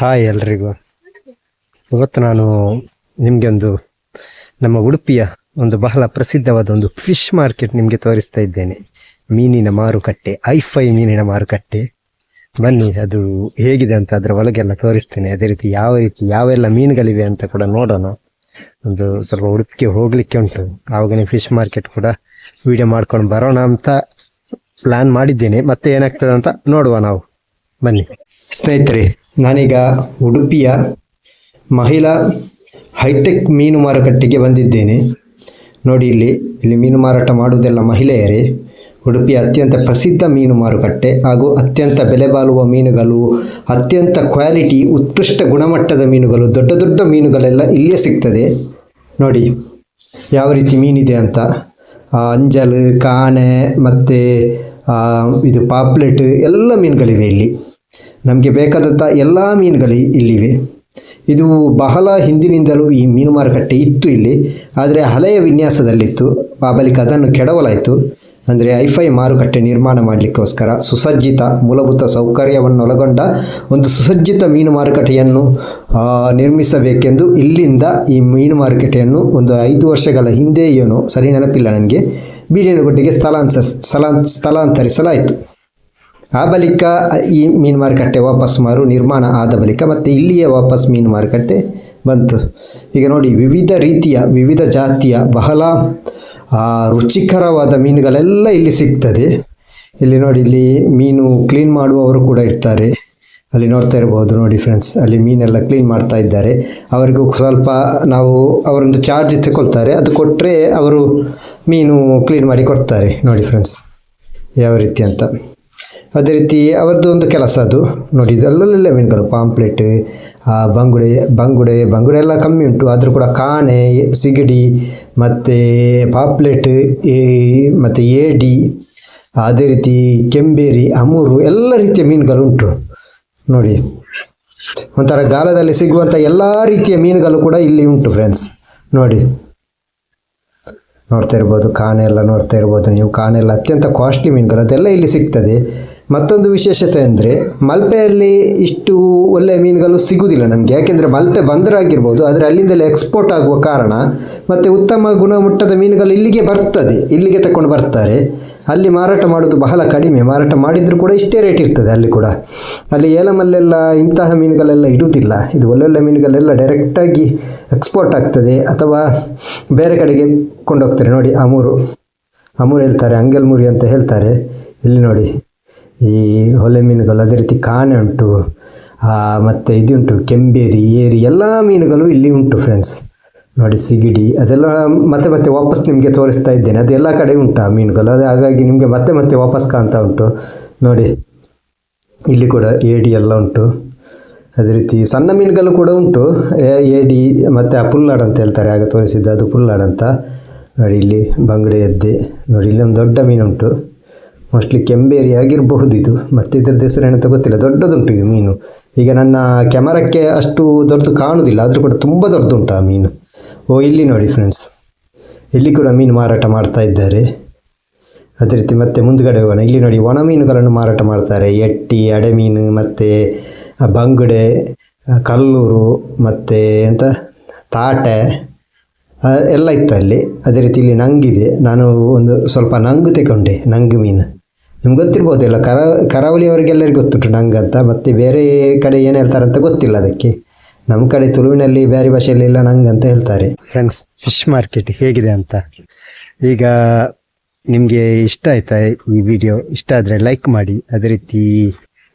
Hi ಎಲ್ರಿಗೂ. ಇವತ್ತು ನಾನು ನಿಮಗೆ ಒಂದು ನಮ್ಮ ಉಡುಪಿಯ ಒಂದು ಬಹಳ ಪ್ರಸಿದ್ಧವಾದ ಒಂದು ಫಿಶ್ ಮಾರ್ಕೆಟ್ ನಿಮಗೆ ತೋರಿಸ್ತಾ ಇದ್ದೇನೆ. ಮೀನಿನ ಮಾರುಕಟ್ಟೆ, ಐಫೈ ಮೀನಿನ ಮಾರುಕಟ್ಟೆ. ಬನ್ನಿ, ಅದು ಹೇಗಿದೆ ಅಂತ ಅದರ ಒಳಗೆಲ್ಲ ತೋರಿಸ್ತೇನೆ. ಅದೇ ರೀತಿ ಯಾವ ರೀತಿ, ಯಾವೆಲ್ಲ ಮೀನುಗಳಿವೆ ಅಂತ ಕೂಡ ನೋಡೋಣ. ಒಂದು ಸ್ವಲ್ಪ ಉಡುಪಿಗೆ ಹೋಗಲಿಕ್ಕೆ ಉಂಟು. ಆವಾಗನೇ ಫಿಶ್ ಮಾರ್ಕೆಟ್ ಕೂಡ ವಿಡಿಯೋ ಮಾಡ್ಕೊಂಡು ಬರೋಣ ಅಂತ ಪ್ಲಾನ್ ಮಾಡಿದ್ದೇನೆ. ಮತ್ತೆ ಏನಾಗ್ತದೆ ಅಂತ ನೋಡುವ ನಾವು. ಬನ್ನಿ. ಸ್ನೇಹಿತರೆ ನಾನೀಗ ಉಡುಪಿಯ ಮಹಿಳಾ ಹೈಟೆಕ್ ಮೀನು ಮಾರುಕಟ್ಟೆಗೆ ಬಂದಿದ್ದೇನೆ. ನೋಡಿ ಇಲ್ಲಿ ಇಲ್ಲಿ ಮೀನು ಮಾರಾಟ ಮಾಡುವುದೆಲ್ಲ ಮಹಿಳೆಯರೇ. ಉಡುಪಿಯ ಅತ್ಯಂತ ಪ್ರಸಿದ್ಧ ಮೀನು ಮಾರುಕಟ್ಟೆ ಹಾಗೂ ಅತ್ಯಂತ ಬೆಲೆ ಬಾಳುವ ಮೀನುಗಳು, ಅತ್ಯಂತ ಕ್ವಾಲಿಟಿ ಉತ್ಕೃಷ್ಟ ಗುಣಮಟ್ಟದ ಮೀನುಗಳು, ದೊಡ್ಡ ದೊಡ್ಡ ಮೀನುಗಳೆಲ್ಲ ಇಲ್ಲಿಯೇ ಸಿಗ್ತದೆ. ನೋಡಿ, ಯಾವ ರೀತಿ ಮೀನಿದೆ ಅಂತ. ಅಂಜಲ್, ಕಾಣೆ, ಮತ್ತು ಇದು ಪಾಪ್ಲೆಟ್, ಎಲ್ಲ ಮೀನುಗಳಿವೆ ಇಲ್ಲಿ. ನಮಗೆ ಬೇಕಾದಂಥ ಎಲ್ಲ ಮೀನುಗಳು ಇಲ್ಲಿವೆ. ಇದು ಬಹಳ ಹಿಂದಿನಿಂದಲೂ ಈ ಮೀನು ಮಾರುಕಟ್ಟೆ ಇತ್ತು ಇಲ್ಲಿ. ಆದರೆ ಹಳೆಯ ವಿನ್ಯಾಸದಲ್ಲಿತ್ತು. ಆ ಬಳಿಕ ಅದನ್ನು ಕೆಡವಲಾಯಿತು. ಅಂದರೆ ಐಫೈ ಮಾರುಕಟ್ಟೆ ನಿರ್ಮಾಣ ಮಾಡಲಿಕ್ಕೋಸ್ಕರ ಸುಸಜ್ಜಿತ ಮೂಲಭೂತ ಸೌಕರ್ಯವನ್ನು ಒಳಗೊಂಡ ಒಂದು ಸುಸಜ್ಜಿತ ಮೀನು ಮಾರುಕಟ್ಟೆಯನ್ನು ನಿರ್ಮಿಸಬೇಕೆಂದು ಇಲ್ಲಿಂದ ಈ ಮೀನು ಮಾರುಕಟ್ಟೆಯನ್ನು ಒಂದು ಐದು ವರ್ಷಗಳ ಹಿಂದೆ ಏನು ಸರಿ ನೆನಪಿಲ್ಲ ನನಗೆ. ಬೀಡಿನಗುಡ್ಡೆಗೆ ಸ್ಥಳಾಂತರ ಸ್ಥಳಾಂ ಸ್ಥಳಾಂತರಿಸಲಾಯಿತು. ಆ ಬಳಿಕ ಈ ಮೀನು ಮಾರುಕಟ್ಟೆ ವಾಪಸ್ ಮಾರು, ನಿರ್ಮಾಣ ಆದ ಬಳಿಕ ಮತ್ತೆ ಇಲ್ಲಿಯೇ ವಾಪಸ್ ಮೀನು ಮಾರುಕಟ್ಟೆ ಬಂತು. ಈಗ ನೋಡಿ, ವಿವಿಧ ರೀತಿಯ, ವಿವಿಧ ಜಾತಿಯ ಬಹಳ ರುಚಿಕರವಾದ ಮೀನುಗಳೆಲ್ಲ ಇಲ್ಲಿ ಸಿಗ್ತದೆ. ಇಲ್ಲಿ ನೋಡಿ, ಇಲ್ಲಿ ಮೀನು ಕ್ಲೀನ್ ಮಾಡುವವರು ಕೂಡ ಇರ್ತಾರೆ. ಅಲ್ಲಿ ನೋಡ್ತಾ ಇರ್ಬೋದು ನೋಡಿ ಫ್ರೆಂಡ್ಸ್, ಅಲ್ಲಿ ಮೀನೆಲ್ಲ ಕ್ಲೀನ್ ಮಾಡ್ತಾ ಇದ್ದಾರೆ. ಅವರಿಗೂ ಸ್ವಲ್ಪ ನಾವು ಅವರೊಂದು ಚಾರ್ಜ್ ತಗೊಳ್ತಾರೆ ಅದು ಕೊಟ್ಟರೆ ಅವರು ಮೀನು ಕ್ಲೀನ್ ಮಾಡಿ ಕೊಡ್ತಾರೆ. ನೋಡಿ ಫ್ರೆಂಡ್ಸ್, ಯಾವ ರೀತಿ ಅಂತ. ಅದೇ ರೀತಿ ಅವರದ್ದು ಒಂದು ಕೆಲಸ ಅದು. ನೋಡಿ ಅಲ್ಲಲ್ಲೆಲ್ಲ ಮೀನುಗಳು, ಪಾಂಪ್ಲೆಟ್ ಬಂಗುಡೆ ಬಂಗುಡೆ ಬಂಗುಡೆ ಎಲ್ಲ ಕಮ್ಮಿ ಉಂಟು. ಆದರೂ ಕೂಡ ಕಾಣೆ, ಸಿಗಡಿ, ಮತ್ತು ಪಾಪ್ಲೆಟ್ ಮತ್ತು ಏಡಿ, ಅದೇ ರೀತಿ ಕೆಂಬೇರಿ, ಅಮೂರು ಎಲ್ಲ ರೀತಿಯ ಮೀನುಗಳು ಉಂಟು. ನೋಡಿ, ಒಂಥರ ಗಾಲದಲ್ಲಿ ಸಿಗುವಂಥ ಎಲ್ಲ ರೀತಿಯ ಮೀನುಗಳು ಕೂಡ ಇಲ್ಲಿ ಉಂಟು ಫ್ರೆಂಡ್ಸ್ ನೋಡಿ, ನೋಡ್ತಾ ಇರ್ಬೋದು, ಕಾಣೆ ಎಲ್ಲ ನೋಡ್ತಾ ಇರ್ಬೋದು. ನೀವು ಕಾಣೆ ಎಲ್ಲ ಅತ್ಯಂತ ಕಾಸ್ಟ್ಲಿ ಮೀನುಗಳು, ಅದೆಲ್ಲ ಇಲ್ಲಿ ಸಿಗ್ತದೆ. ಮತ್ತೊಂದು ವಿಶೇಷತೆ ಅಂದರೆ ಮಲ್ಪೆಯಲ್ಲಿ ಇಷ್ಟು ಒಳ್ಳೆಯ ಮೀನುಗಳು ಸಿಗುವುದಿಲ್ಲ ನಮಗೆ. ಯಾಕೆಂದರೆ ಮಲ್ಪೆ ಬಂದರಾಗಿರ್ಬೋದು, ಆದರೆ ಅಲ್ಲಿಂದಲೇ ಎಕ್ಸ್ಪೋರ್ಟ್ ಆಗುವ ಕಾರಣ ಮತ್ತು ಉತ್ತಮ ಗುಣಮಟ್ಟದ ಮೀನುಗಳು ಇಲ್ಲಿಗೆ ಬರ್ತದೆ, ಇಲ್ಲಿಗೆ ತಗೊಂಡು ಬರ್ತಾರೆ. ಅಲ್ಲಿ ಮಾರಾಟ ಮಾಡೋದು ಬಹಳ ಕಡಿಮೆ, ಮಾರಾಟ ಮಾಡಿದರೂ ಕೂಡ ಇಷ್ಟೇ ರೇಟ್ ಇರ್ತದೆ ಅಲ್ಲಿ ಕೂಡ. ಅಲ್ಲಿ ಏಲಮಲ್ಲೆಲ್ಲ ಇಂತಹ ಮೀನುಗಳೆಲ್ಲ ಇಡುವುದಿಲ್ಲ ಇದು ಒಳ್ಳೊಳ್ಳೆ ಮೀನುಗಳೆಲ್ಲ ಡೈರೆಕ್ಟಾಗಿ ಎಕ್ಸ್ಪೋರ್ಟ್ ಆಗ್ತದೆ, ಅಥವಾ ಬೇರೆ ಕಡೆಗೆ ಕೊಂಡೋಗ್ತಾರೆ. ನೋಡಿ, ಅಮೂರು. ಅಮೂರು ಹೇಳ್ತಾರೆ, ಅಂಗಲ್ಮೂರಿ ಅಂತ ಹೇಳ್ತಾರೆ. ಇಲ್ಲಿ ನೋಡಿ. ಈ ಹೊಲೆ ಮೀನುಗಳು ಅದೇ ರೀತಿ ಕಾಣೆ ಉಂಟು. ಮತ್ತು ಇದುಂಟು ಕೆಂಬೇರಿ, ಏರಿ ಎಲ್ಲ ಮೀನುಗಳು ಇಲ್ಲಿ ಉಂಟು ಫ್ರೆಂಡ್ಸ್ ನೋಡಿ ಸಿಗಿಡಿ, ಅದೆಲ್ಲ ಮತ್ತೆ ಮತ್ತೆ ವಾಪಸ್ ನಿಮಗೆ ತೋರಿಸ್ತಾ ಇದ್ದೇನೆ. ಅದು ಎಲ್ಲ ಕಡೆ ಉಂಟು ಆ ಮೀನುಗಳು, ಅದು ಹಾಗಾಗಿ ನಿಮಗೆ ಮತ್ತೆ ಮತ್ತೆ ವಾಪಸ್ ಕಾಣ್ತಾ ಉಂಟು. ನೋಡಿ, ಇಲ್ಲಿ ಕೂಡ ಏಡಿ ಎಲ್ಲ ಉಂಟು. ಅದೇ ರೀತಿ ಸಣ್ಣ ಮೀನುಗಳು ಕೂಡ ಉಂಟು. ಏಡಿ ಮತ್ತು ಆ ಪುಲ್ಲಾಡ್ ಅಂತ ಹೇಳ್ತಾರೆ ಆಗ ತೋರಿಸಿದ್ದು ಅದು ಪುಲ್ಲಾಡ್ ಅಂತ. ನೋಡಿ ಇಲ್ಲಿ ಬಂಗಡೆ ಎದ್ದೆ, ನೋಡಿ ಇಲ್ಲಿ ಒಂದು ದೊಡ್ಡ ಮೀನುಂಟು. ಮೋಸ್ಟ್ಲಿ ಕೆಂಬೇರಿ ಆಗಿರಬಹುದು ಇದು, ಮತ್ತು ಇದ್ರದ್ದು ಹೆಸರೇನಂತ ಗೊತ್ತಿಲ್ಲ, ದೊಡ್ಡದುಂಟು ಇದು ಮೀನು. ಈಗ ನನ್ನ ಕ್ಯಾಮರಕ್ಕೆ ಅಷ್ಟು ದೊಡ್ಡದು ಕಾಣುವುದಿಲ್ಲ ಆದರೂ ಕೂಡ ತುಂಬ ದೊಡ್ಡದುಂಟು ಆ ಮೀನು. ಓ, ಇಲ್ಲಿ ನೋಡಿ ಫ್ರೆಂಡ್ಸ್ ಇಲ್ಲಿ ಕೂಡ ಮೀನು ಮಾರಾಟ ಮಾಡ್ತಾ ಇದ್ದಾರೆ. ಅದೇ ರೀತಿ ಮತ್ತೆ ಮುಂದುಗಡೆ ಹೋಗೋಣ. ಇಲ್ಲಿ ನೋಡಿ ಒಣ ಮೀನುಗಳನ್ನು ಮಾರಾಟ ಮಾಡ್ತಾರೆ. ಎಟ್ಟಿ, ಅಡೆ ಮೀನು, ಮತ್ತು ಬಂಗುಡೆ ಕಲ್ಲೂರು, ಮತ್ತು ಎಂತ, ತಾಟೆ ಎಲ್ಲ ಇತ್ತು ಅಲ್ಲಿ. ಅದೇ ರೀತಿ ಇಲ್ಲಿ ನಂಗಿದೆ. ನಾನು ಒಂದು ಸ್ವಲ್ಪ ನಂಗು ತೆಗೊಂಡೆ, ನಂಗು ಮೀನು. ನಿಮ್ಗೆ ಗೊತ್ತಿರ್ಬೋದು ಎಲ್ಲ. ಕರ ಕರಾವಳಿಯವರಿಗೆಲ್ಲರಿಗೂ ಗೊತ್ತುಂಟು ಅಂತ ಮತ್ತು ಬೇರೆ ಕಡೆ ಏನು ಹೇಳ್ತಾರೆ ಅಂತ ಗೊತ್ತಿಲ್ಲ ಅದಕ್ಕೆ. ನಮ್ಮ ಕಡೆ ತುಳುವಿನಲ್ಲಿ ಬೇರೆ ಭಾಷೆಯಲ್ಲಿ ಇಲ್ಲ ನಂಗೆ ಅಂತ ಹೇಳ್ತಾರೆ. ಫ್ರೆಂಡ್ಸ್ ಫಿಶ್ ಮಾರ್ಕೆಟ್ ಹೇಗಿದೆ ಅಂತ. ಈಗ ನಿಮಗೆ ಇಷ್ಟ ಆಯ್ತಾ ಈ ವಿಡಿಯೋ ಇಷ್ಟ ಆದರೆ ಲೈಕ್ ಮಾಡಿ. ಅದೇ ರೀತಿ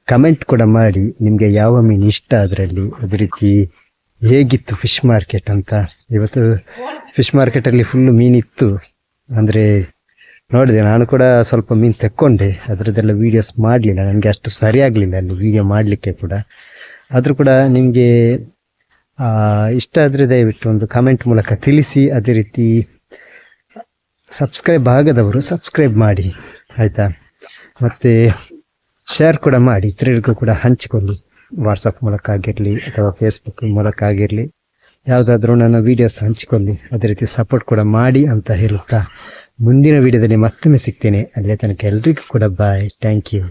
ಕಮೆಂಟ್ ಕೂಡ ಮಾಡಿ. ನಿಮಗೆ ಯಾವ ಮೀನು ಇಷ್ಟ ಅದರಲ್ಲಿ? ಅದೇ ರೀತಿ ಹೇಗಿತ್ತು ಫಿಶ್ ಮಾರ್ಕೆಟ್ ಅಂತ? ಇವತ್ತು ಫಿಶ್ ಮಾರ್ಕೆಟಲ್ಲಿ ಫುಲ್ಲು ಮೀನಿತ್ತು. ಅಂದರೆ ನೋಡಿದೆ, ನಾನು ಕೂಡ ಸ್ವಲ್ಪ ಮೀನು ತೆಕ್ಕೊಂಡೆ. ಅದರದ್ದೆಲ್ಲ ವೀಡಿಯೋಸ್ ಮಾಡಲಿಲ್ಲ. ನನಗೆ ಅಷ್ಟು ಸರಿ ಆಗಲಿಲ್ಲ ಅಲ್ಲಿ ವೀಡಿಯೋ ಮಾಡಲಿಕ್ಕೆ ಕೂಡ. ಆದರೂ ಕೂಡ ನಿಮಗೆ ಇಷ್ಟ ಆದರೆ ದಯವಿಟ್ಟು ಒಂದು ಕಮೆಂಟ್ ಮೂಲಕ ತಿಳಿಸಿ. ಅದೇ ರೀತಿ ಸಬ್ಸ್ಕ್ರೈಬ್ ಆಗದವರು ಸಬ್ಸ್ಕ್ರೈಬ್ ಮಾಡಿ. ಆಯಿತಾ? ಮತ್ತು ಶೇರ್ ಕೂಡ ಮಾಡಿ. ಇತರರಿಗೂ ಕೂಡ ಹಂಚಿಕೊಳ್ಳಿ ವಾಟ್ಸಪ್ ಮೂಲಕ ಆಗಿರಲಿ ಅಥವಾ ಫೇಸ್ಬುಕ್ ಮೂಲಕ ಆಗಿರಲಿ. ಯಾವುದಾದ್ರೂ ನನ್ನ ವೀಡಿಯೋಸ್ ಹಂಚಿಕೊಳ್ಳಿ ಅದೇ ರೀತಿ ಸಪೋರ್ಟ್ ಕೂಡ ಮಾಡಿ ಅಂತ ಹೇಳುತ್ತಾ ಮುಂದಿನ ವಿಡಿಯೋದಲ್ಲಿ ಮತ್ತೊಮ್ಮೆ ಸಿಗ್ತೇನೆ. ಅಲ್ಲೇ ತನಕ ಎಲ್ರಿಗೂ ಕೂಡ ಬಾಯ್ ಥ್ಯಾಂಕ್ ಯು